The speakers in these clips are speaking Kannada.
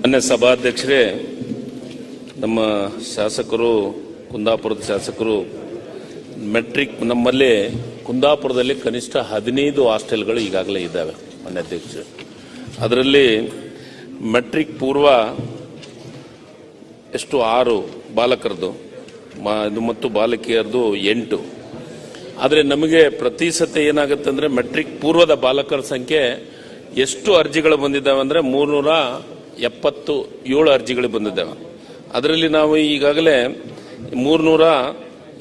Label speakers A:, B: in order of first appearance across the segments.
A: ಮಾನ್ಯ ಸಭಾಧ್ಯಕ್ಷರೇ, ನಮ್ಮ ಶಾಸಕರು, ಕುಂದಾಪುರದ ಶಾಸಕರು, ಮೆಟ್ರಿಕ್ ನಮ್ಮಲ್ಲಿ ಕುಂದಾಪುರದಲ್ಲಿ ಕನಿಷ್ಠ ಹದಿನೈದು ಹಾಸ್ಟೆಲ್ಗಳು ಈಗಾಗಲೇ ಇದ್ದಾವೆ ಮಾನ್ಯ ಅಧ್ಯಕ್ಷ ಅದರಲ್ಲಿ ಮೆಟ್ರಿಕ್ ಪೂರ್ವ ಎಷ್ಟು ಆರು ಬಾಲಕರದು ಮತ್ತು ಬಾಲಕಿಯರದು ಎಂಟು. ಆದರೆ ನಮಗೆ ಪ್ರತಿ ಸತಿ ಏನಾಗುತ್ತೆ ಅಂದರೆ ಮೆಟ್ರಿಕ್ ಪೂರ್ವದ ಬಾಲಕರ ಸಂಖ್ಯೆ ಎಷ್ಟು ಅರ್ಜಿಗಳು ಬಂದಿದ್ದಾವೆ ಅಂದರೆ ಮೂರ್ನೂರ ಎಪ್ಪತ್ತು ಏಳು ಅರ್ಜಿಗಳು ಬಂದಿದ್ದಾವೆ. ಅದರಲ್ಲಿ ನಾವು ಈಗಾಗಲೇ ಮೂರ್ನೂರ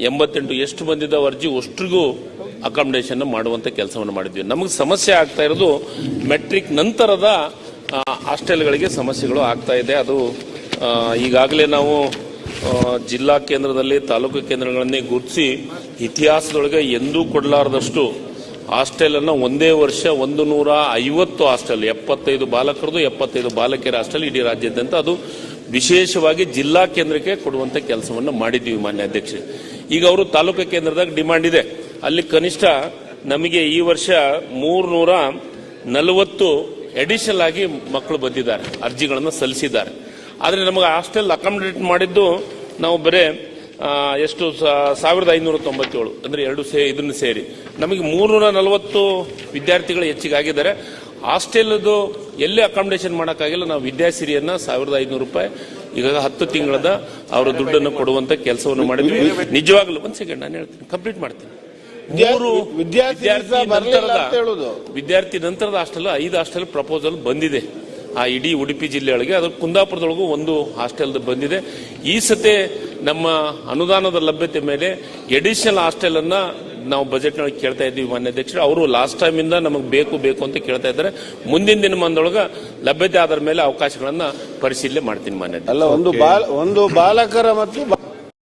A: ಎಂಬತ್ತೆಂಟು ಎಷ್ಟು ಬಂದಿದ್ದಾವೆ ಅರ್ಜಿ ಅಷ್ಟ್ರಿಗೂ ಅಕಾಮಿಡೇಷನ್ ಮಾಡುವಂಥ ಕೆಲಸವನ್ನು ಮಾಡಿದ್ವಿ. ನಮಗೆ ಸಮಸ್ಯೆ ಆಗ್ತಾ ಇರೋದು ಮೆಟ್ರಿಕ್ ನಂತರದ ಹಾಸ್ಟೆಲ್ಗಳಿಗೆ ಸಮಸ್ಯೆಗಳು ಆಗ್ತಾ ಇದೆ. ಅದು ಈಗಾಗಲೇ ನಾವು ಜಿಲ್ಲಾ ಕೇಂದ್ರದಲ್ಲಿ ತಾಲೂಕು ಕೇಂದ್ರಗಳನ್ನೇ ಗುರುತಿಸಿ ಇತಿಹಾಸದೊಳಗೆ ಎಂದೂ ಕೊಡಲಾರದಷ್ಟು ಹಾಸ್ಟೆಲ್ ಅನ್ನ ಒಂದೇ ವರ್ಷ ಒಂದು ನೂರ ಐವತ್ತು ಹಾಸ್ಟೆಲ್, ಎಪ್ಪತ್ತೈದು ಬಾಲಕರದು ಎಪ್ಪತ್ತೈದು ಬಾಲಕಿಯರ ಹಾಸ್ಟೆಲ್ ಇಡೀ ರಾಜ್ಯಾದ್ಯಂತ. ಅದು ವಿಶೇಷವಾಗಿ ಜಿಲ್ಲಾ ಕೇಂದ್ರಕ್ಕೆ ಕೊಡುವಂತ ಕೆಲಸವನ್ನು ಮಾಡಿದ್ದೀವಿ ಮಾನ್ಯ ಅಧ್ಯಕ್ಷ ಈಗ ಅವರು ತಾಲೂಕು ಕೇಂದ್ರದಾಗ ಡಿಮಾಂಡ್ ಇದೆ. ಅಲ್ಲಿ ಕನಿಷ್ಠ ನಮಗೆ ಈ ವರ್ಷ ಮೂರ್ನೂರ ನಲವತ್ತು ಎಡಿಷನಲ್ ಆಗಿ ಮಕ್ಕಳು ಬಂದಿದ್ದಾರೆ, ಅರ್ಜಿಗಳನ್ನು ಸಲ್ಲಿಸಿದ್ದಾರೆ. ಆದರೆ ನಮಗೆ ಹಾಸ್ಟೆಲ್ ಅಕಾಮಿಡೇಟ್ ಮಾಡಿದ್ದು ನಾವು ಬರೇ ಎಷ್ಟು ಸಾವಿರದ ಐನೂರ ತೊಂಬತ್ತೇಳು. ಅಂದ್ರೆ ಎರಡು ಸೇ ಇದನ್ನು ಸೇರಿ. ನಮಗೆ ಮೂರ್ನೂರ ನಲವತ್ತು ವಿದ್ಯಾರ್ಥಿಗಳು ಹೆಚ್ಚಿಗೆ ಆಗಿದ್ದಾರೆ ಹಾಸ್ಟೆಲ್ದು ಎಲ್ಲಿ ಅಕಾಮಿಡೇಷನ್ ಮಾಡೋಕ್ಕಾಗಿಲ್ಲ ನಾವು ವಿದ್ಯಾಸಿರಿಯನ್ನ ಸಾವಿರದ ಐನೂರು ರೂಪಾಯಿ ಈಗ ಹತ್ತು ತಿಂಗಳದ ಅವರ ದುಡ್ಡನ್ನು ಕೊಡುವಂತ ಕೆಲಸವನ್ನು ಮಾಡಿದ್ವಿ. ನಿಜವಾಗ್ಲೂ ಒಂದ್ ಸೆಕೆಂಡ್ ನಾನು ಹೇಳ್ತೀನಿ ಕಂಪ್ಲೀಟ್ ಮಾಡ್ತೀನಿ. ಮೂರು
B: ವಿದ್ಯಾರ್ಥಿ ಬರ್ಲಿಲ್ಲ ಅಂತ ಹೇಳುದು.
A: ವಿದ್ಯಾರ್ಥಿ ನಂತರದ ಹಾಸ್ಟೆಲ್ ಐದು ಹಾಸ್ಟೆಲ್ ಪ್ರಪೋಸಲ್ ಬಂದಿದೆ. ಆ ಇಡೀ ಉಡುಪಿ ಜಿಲ್ಲೆಯೊಳಗೆ ಅದ್ರ ಕುಂದಾಪುರದೊಳಗೂ ಒಂದು ಹಾಸ್ಟೆಲ್ ಬಂದಿದೆ. ಈ ಸತೆ ನಮ್ಮ ಅನುದಾನದ ಲಭ್ಯತೆ ಮೇಲೆ ಎಡಿಷನಲ್ ಹಾಸ್ಟೆಲ್ ಅನ್ನ ನಾವು ಬಜೆಟ್ ನೊಳಗೆ ಕೇಳ್ತಾ ಇದ್ದೀವಿ ಮಾನ್ಯ ಅಧ್ಯಕ್ಷರು. ಅವರು ಲಾಸ್ಟ್ ಟೈಮ್ ಇಂದ ನಮಗೆ ಬೇಕು ಬೇಕು ಅಂತ ಕೇಳ್ತಾ ಇದ್ದಾರೆ. ಮುಂದಿನ ದಿನಮಾನದೊಳಗ ಲಭ್ಯತೆ ಆಧಾರ ಮೇಲೆ ಅವಕಾಶಗಳನ್ನ ಪರಿಶೀಲನೆ ಮಾಡ್ತೀನಿ ಮಾನ್ಯ.
B: ಅಲ್ಲ ಒಂದು ಬಾಲ ಒಂದು ಬಾಲಕರ ಮತ್ತು ಬಾ-